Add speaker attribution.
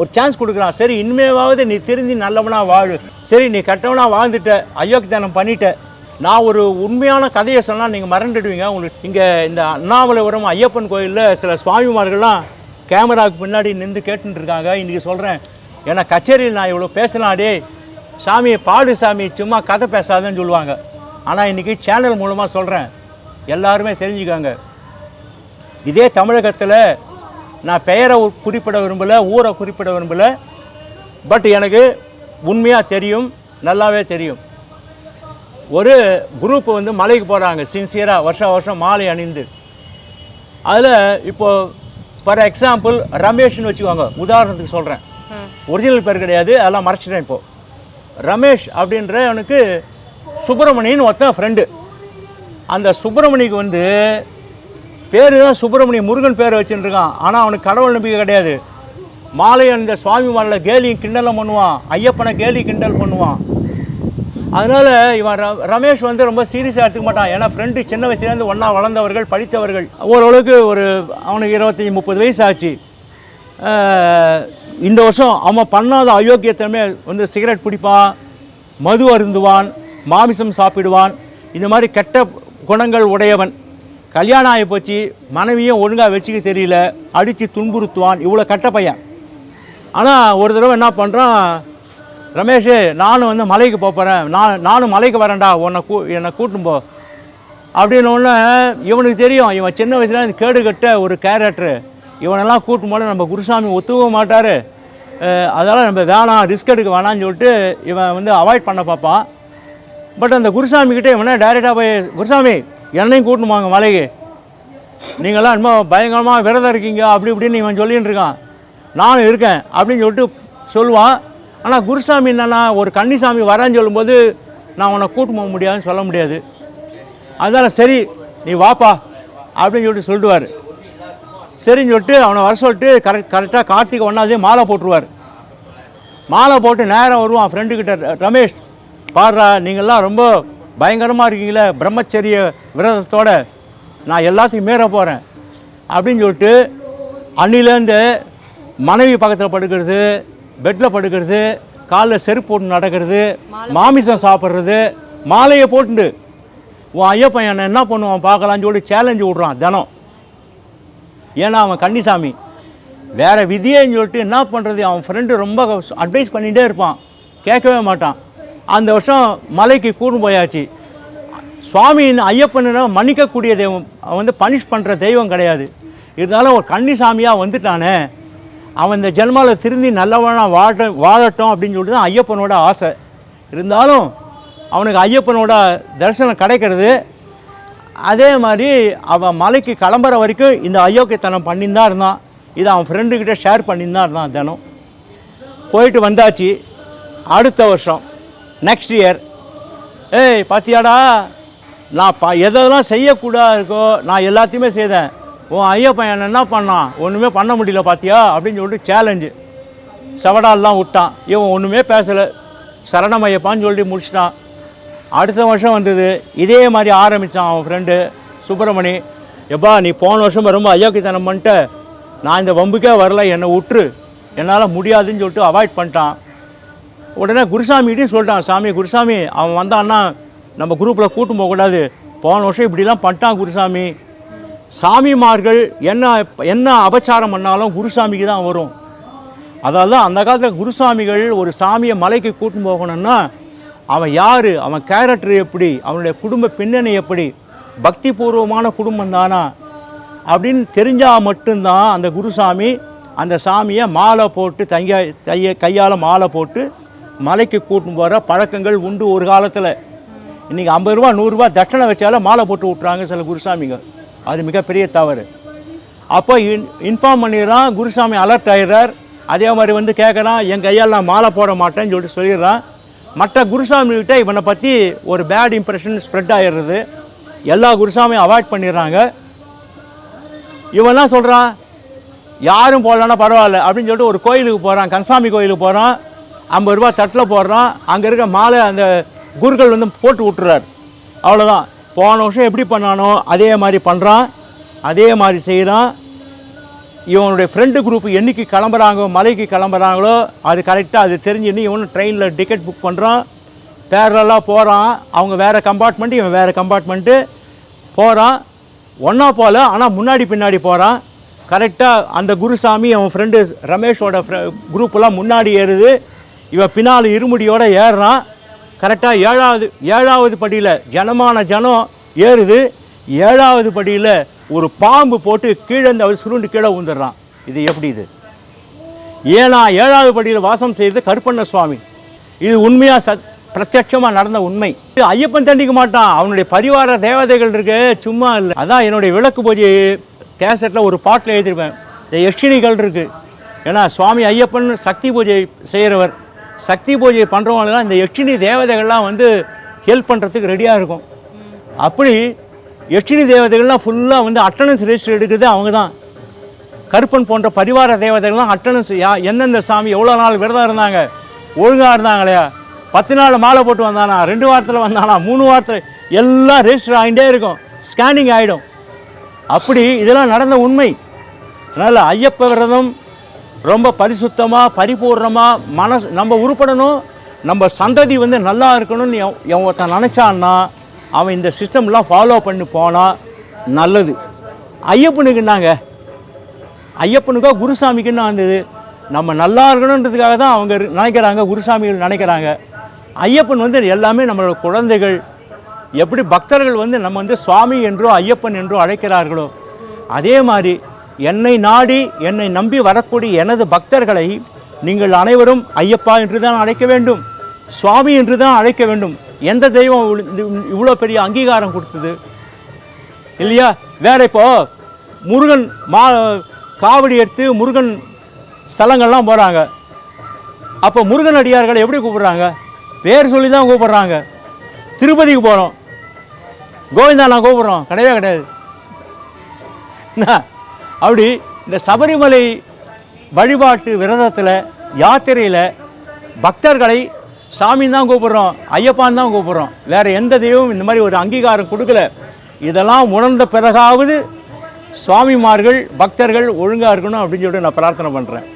Speaker 1: ஒரு சான்ஸ் கொடுக்குறான். சரி இனிமேவாவது நீ திருந்தி நல்லவனாக வாழு. சரி நீ கெட்டவனாக வாழ்ந்துட்ட அயோக்கியத்தனம் பண்ணிட்ட. நான் ஒரு உண்மையான கதையை சொன்னால் நீங்கள் மறந்துடுவீங்க. உங்களுக்கு இங்கே இந்த அண்ணாமலைபுரம் ஐயப்பன் கோயிலில் சில சுவாமிமார்கள்லாம் கேமராவுக்கு பின்னாடி நின்று கேட்டுருக்காங்க இருக்காங்க இன்றைக்கி சொல்கிறேன் ஏன்னா கச்சேரியில் நான் இவ்வளோ பேசினாடே சாமியை சாமி பாடு சாமி சும்மா கதை பேசாதன்னு சொல்லுவாங்க. ஆனால் இன்றைக்கி சேனல் மூலமாக சொல்கிறேன் எல்லாருமே தெரிஞ்சுக்காங்க. இதே தமிழகத்தில் நான் பெயரை குறிப்பிட விரும்பலை ஊரை குறிப்பிட விரும்பலை. பட் எனக்கு உண்மையாக தெரியும் நல்லாவே தெரியும். ஒரு குரூப் வந்து மலைக்கு போகிறாங்க சின்சியராக வருஷம் வருஷம் மாலை அணிந்து. அதில் இப்போது ஃபார் எக்ஸாம்பிள் ரமேஷ்னு வச்சுக்கோங்க உதாரணத்துக்கு சொல்கிறேன் ஒரிஜினல் பேர் கிடையாது அதெல்லாம் மறைச்சிட்டேன் இப்போது ரமேஷ் அப்படின்றவனுக்கு சுப்பிரமணியன் ஒருத்தன் ஃப்ரெண்டு அந்த சுப்பிரமணிக்கு வந்து பேர் தான் சுப்பிரமணிய முருகன் பேரை வச்சுட்டுருக்கான் ஆனால் அவனுக்கு கடவுள் நம்பிக்கை கிடையாது. மாலை அந்த சுவாமி மாலில் கேலியும் கிண்டலும் பண்ணுவான். ஐயப்பனை கேலி கிண்டல் பண்ணுவான். அதனால் இவன் ர ரமேஷ் வந்து ரொம்ப சீரியஸாக எடுத்துக்க மாட்டான். ஏன்னா ஃப்ரெண்டு சின்ன வயசுலேருந்து ஒன்றா வளர்ந்தவர்கள் படித்தவர்கள். ஓரளவுக்கு ஒரு அவனுக்கு இருபத்தஞ்சி முப்பது வயசு ஆச்சு. இந்த வருஷம் அவன் பண்ணாத அயோக்கியத்தனமே வந்து சிகரெட் பிடிப்பான் மது அருந்துவான் மாமிசம் சாப்பிடுவான். இந்த மாதிரி கெட்ட குணங்கள் உடையவன். கல்யாணம் ஆகி போச்சு மனைவியும் ஒழுங்காக வச்சுக்க தெரியல அடித்து துன்புறுத்துவான் இவ்வளோ கட்ட பையன். ஆனால் ஒரு தடவை என்ன பண்ணுறான் ரமேஷ் நானும் வந்து மலைக்கு போகிறேன் நான் நானும் மலைக்கு வரேன்டா உன்னை கூ என்னை கூட்டும் போ. இவனுக்கு தெரியும் இவன் சின்ன வயசுல இந்த கேடு கட்ட ஒரு கேரக்டரு இவனெல்லாம் கூட்டும் போது நம்ம குருசாமி ஒத்துக்கவும் மாட்டார். அதனால் நம்ம வேணாம் ரிஸ்க் எடுக்க வேணாம்னு சொல்லிட்டு இவன் வந்து அவாய்ட் பண்ண பார்ப்பான். பட் அந்த குருசாமி கிட்டே இவனே டைரெக்டாக போய் குருசாமி என்னையும் கூட்டணும் வாங்க மலைக்கு. நீங்களாம் ரொம்ப பயங்கரமாக விரதம் இருக்கீங்க அப்படி இப்படின்னு இவன் சொல்லின்னு இருக்கான். நானும் இருக்கேன் அப்படின்னு சொல்லிட்டு சொல்லுவான். ஆனால் குருசாமி என்னன்னா ஒரு கன்னிசாமி வரேன்னு சொல்லும்போது நான் உன்னை கூட்டு போக முடியாதுன்னு சொல்ல முடியாது. அதனால் சரி நீ வாப்பா அப்படின்னு சொல்லிட்டு சொல்லிடுவார் சரின்னு சொல்லிட்டு அவனை வர சொல்லிட்டு கரெக்ட் கரெக்டாக கார்த்திகை ஒன்றாந்தே மாலை போட்டுருவார். மாலை போட்டு நேரம் வருவான் ஃப்ரெண்டுக்கிட்ட ரமேஷ் பாடுறா நீங்கள்லாம் ரொம்ப பயங்கரமாக இருக்கீங்களே? பிரம்மச்சரிய விரதத்தோட நான் எல்லாத்தையும் மீற போகிறேன் அப்படின்னு சொல்லிட்டு அன்னிலேருந்து மனைவி பக்கத்தில் படுக்கிறது பெட்டில் படுக்கிறது காலில் செருப்பு போட்டு நடக்கிறது மாமிசம் சாப்பிட்றது மாலையை போட்டுண்டு. உன் ஐயப்பன் என்னை என்ன பண்ணுவான் பார்க்கலான்னு சொல்லி சேலஞ்சு விட்றான் தினம். ஏன்னா அவன் கன்னிசாமி. வேற விதியேன்னு சொல்லிட்டு என்ன பண்ணுறது அவன் ஃப்ரெண்டு ரொம்ப அட்வைஸ் பண்ணிகிட்டே இருப்பான். கேட்கவே மாட்டான். அந்த வருஷம் மலைக்கு கூடும் போயாச்சு. சுவாமியின் ஐயப்பனிடம் மன்னிக்கக்கூடிய தெய்வம் அவன் வந்து பனிஷ் பண்ணுற தெய்வம் கிடையாது. இருந்தாலும் ஒரு கன்னி சாமியாக வந்துட்டானே. அவன் இந்த ஜென்மாவில் திருந்தி நல்லவனாக வாழ வாழட்டும் அப்படின்னு சொல்லிட்டு தான் ஐயப்பனோட ஆசை. இருந்தாலும் அவனுக்கு ஐயப்பனோட தரிசனம் கிடைக்கிறது. அதே மாதிரி அவன் மலைக்கு கிளம்புற வரைக்கும் இந்த அயோக்கியத்தனம் பண்ணின்னு தான் இருந்தான். இதை அவன் ஃப்ரெண்டுக்கிட்ட ஷேர் பண்ணின்னு தான் இருந்தான் தினம். போயிட்டு வந்தாச்சு. அடுத்த வருஷம். நெக்ஸ்ட் இயர் ஏய் பாத்தியாடா? நான் ப எதெல்லாம் செய்யக்கூடாது இருக்கோ நான் எல்லாத்தையுமே செய்தேன். உன் ஐயப்பன் என்ன என்ன பண்ணான்? ஒன்றுமே பண்ண முடியல பாத்தியா? அப்படின்னு சொல்லிட்டு சேலஞ்சு செவடாலெலாம் விட்டான். இவன் ஒன்றுமே பேசலை. சரணமையப்பான்னு சொல்லிட்டு முடிச்சிட்டான். அடுத்த வருஷம் வந்தது இதே மாதிரி ஆரம்பித்தான் அவன் ஃப்ரெண்டு சுப்பிரமணி. எப்பா நீ போன வருஷம் ரொம்ப அயோக்கியத்தனம் பண்ணிட்ட நான் இந்த வம்புக்கே வரல என்னை விட்டுரு என்னால் முடியாதுன்னு சொல்லிட்டு அவாய்ட் பண்ணிட்டான். உடனே குருசாமிகிட்டையும் சொல்லிட்டான் சாமி குருசாமி அவன் வந்தான்னா நம்ம குரூப்பில் கூட்டும் போகக்கூடாது போன வருஷம் இப்படிலாம் பண்ணிட்டான் குருசாமி. சாமிமார்கள் என்ன என்ன அபச்சாரம் பண்ணாலும் குருசாமிக்கு தான் வரும். அதாவது அந்த காலத்தில் குருசாமிகள் ஒரு சாமியை மலைக்கு கூட்டின்னு போகணும்னா அவன் யார் அவன் கேரக்டர் எப்படி அவனுடைய குடும்ப பின்னணி எப்படி பக்தி பூர்வமான குடும்பம் தானா? அப்படின்னு தெரிஞ்சால் மட்டும்தான் அந்த குருசாமி அந்த சாமியை மாலை போட்டு தைய தைய கையால் மாலை போட்டு மலைக்கு கூட்டும் போகிற பழக்கங்கள் உண்டு ஒரு காலத்தில். இன்றைக்கி ஐம்பது ரூபா நூறுரூவா தட்சணை வச்சாலும் மாலை போட்டு விட்றாங்க சில குருசாமிங்க. அது மிகப்பெரிய தவறு. அப்போ இன் இன்ஃபார்ம் பண்ணிடுறான் குருசாமி அலர்ட் ஆகிறார் அதே மாதிரி வந்து கேட்குறான் என் கையால் நான் மாலை போட மாட்டேன்னு சொல்லிட்டு சொல்லிடுறான். மற்ற குருசாமிகிட்ட இவனை பற்றி ஒரு பேட் இம்ப்ரெஷன் ஸ்ப்ரெட் ஆகிடுறது எல்லா குருசாமியும் அவாய்ட் பண்ணிடுறாங்க. இவன்லாம் சொல்கிறான் யாரும் போடலன்னா பரவாயில்ல அப்படின்னு சொல்லிட்டு ஒரு கோயிலுக்கு போகிறான் கன்சாமி கோயிலுக்கு போகிறான் ஐம்பது ரூபா தட்டில் போடுறான். அங்கே இருக்க மாலை அந்த குருக்கள் வந்து போட்டு விட்டுறாரு. அவ்வளோதான் போன வருஷம் எப்படி பண்ணானோ அதே மாதிரி பண்ணுறான் அதே மாதிரி செய்கிறான் இவனுடைய ஃப்ரெண்டு குரூப் என்னைக்கு கிளம்புறாங்களோ மலைக்கு கிளம்புறாங்களோ அது கரெக்டாக அது தெரிஞ்சுன்னு இவனும் ட்ரெயினில் டிக்கெட் புக் பண்ணுறான் பேரலாக போகிறான் அவங்க வேறு கம்பார்ட்மெண்ட்டு இவன் வேறு கம்பார்ட்மெண்ட்டு போகிறான் ஒன்றா போகல ஆனால் முன்னாடி பின்னாடி போகிறான் கரெக்டாக அந்த குருசாமி அவன் ஃப்ரெண்டு ரமேஷோட குரூப்பெல்லாம் முன்னாடி ஏறுது. இவன் பின்னால் இருமுடியோடு ஏறுறான். கரெக்டாக ஏழாவது ஏழாவது படியில் ஜனமான ஜனம் ஏறுது. ஏழாவது படியில் ஒரு பாம்பு போட்டு கீழே அவர் சுருண்டு கீழே ஊந்துடுறான். இது எப்படி இது? ஏன்னா ஏழாவது படியில் வாசம் செய்தது கருப்பண்ண சுவாமி. இது உண்மையாக சத் பிரத்யட்சமாக நடந்த உண்மை. இது ஐயப்பன் தண்டிக்க மாட்டான். அவனுடைய பரிவார தேவதைகள் இருக்கு. சும்மா இல்லை. அதான் என்னுடைய விளக்கு பூஜை கேசட்டில் ஒரு பாட்டில் எழுதிருப்பேன் இந்த யக்ஷினிகள் இருக்குது ஏன்னா சுவாமி ஐயப்பன் சக்தி பூஜை செய்கிறவர் சக்தி பூஜை பண்ணுறவங்களாம் இந்த யட்சினி தேவதைகள்லாம் வந்து ஹெல்ப் பண்ணுறதுக்கு ரெடியாக இருக்கும். அப்படி யட்சினி தேவதைகள்லாம் ஃபுல்லாக வந்து அட்டனன்ஸ் ரெஜிஸ்டர் எடுக்கிறது அவங்க தான் கருப்பன் போன்ற பரிவார தேவதைகள்லாம் அட்டனன்ஸ் யா எந்தெந்த சாமி எவ்வளோ நாள் விரதம் இருந்தாங்க ஒழுங்காக இருந்தாங்களையா? பத்து நாள் மாலை போட்டு வந்தானா? ரெண்டு வாரத்தில் வந்தானா? மூணு வாரத்தில் எல்லாம் ரெஜிஸ்டர் ஆகிட்டே இருக்கும். ஸ்கேனிங் ஆகிடும் அப்படி இதெல்லாம் நடந்த உண்மை. அதனால் ஐயப்ப விரதம் ரொம்ப பரிசுத்தமாக பரிபூர்ணமாக மனசு நம்ம உருப்படணும். நம்ம சந்ததி வந்து நல்லா இருக்கணும்னு எவன் ஒருத்தன் நினச்சான்னா அவன் இந்த சிஸ்டம்லாம் ஃபாலோ பண்ணி போனால் நல்லது. ஐயப்பனுக்கு என்னங்க? ஐயப்பனுக்கோ குருசாமிக்குன்னு வந்தது? நம்ம நல்லா இருக்கணுன்றதுக்காக தான் அவங்க நினைக்கிறாங்க குருசாமிகள் நினைக்கிறாங்க. ஐயப்பன் வந்து எல்லாமே நம்மளோட குழந்தைகள். எப்படி பக்தர்கள் வந்து நம்ம வந்து சுவாமி என்றோ ஐயப்பன் என்றோ அழைக்கிறார்களோ அதே மாதிரி என்னை நாடி என்னை நம்பி வரக்கூடிய எனது பக்தர்களை நீங்கள் அனைவரும் ஐயப்பா என்று தான் அழைக்க வேண்டும் சுவாமி என்று தான் அழைக்க வேண்டும். எந்த தெய்வம் இந்த- இவ்வளோ பெரிய அங்கீகாரம் கொடுத்தது? இல்லையா? வேற இப்போ முருகன் மா காவடி எடுத்து முருகன் ஸ்தலங்கள்லாம் போகிறாங்க அப்போ முருகன் அடியார்களை எப்படி கூப்பிட்றாங்க? பேர் சொல்லி தான் கூப்பிட்றாங்க. திருப்பதிக்கு போகிறோம் கோவிந்தா நான் கூப்பிட்றோம். கிடையவே கிடையாது. என்ன? அப்படி இந்த சபரிமலை வழிபாட்டு விரதத்தில் யாத்திரையில் பக்தர்களை சாமின்னு தான் கூப்பிட்றோம் ஐயப்பான்னு தான் கூப்பிட்றோம். வேறு எந்த தெய்வம் இந்த மாதிரி ஒரு அங்கீகாரம் கொடுக்கல. இதெல்லாம் உணர்ந்த பிறகாவது சுவாமிமார்கள் பக்தர்கள் ஒழுங்காக இருக்கணும் அப்படின்னு சொல்லிட்டு நான் பிரார்த்தனை பண்ணுறேன்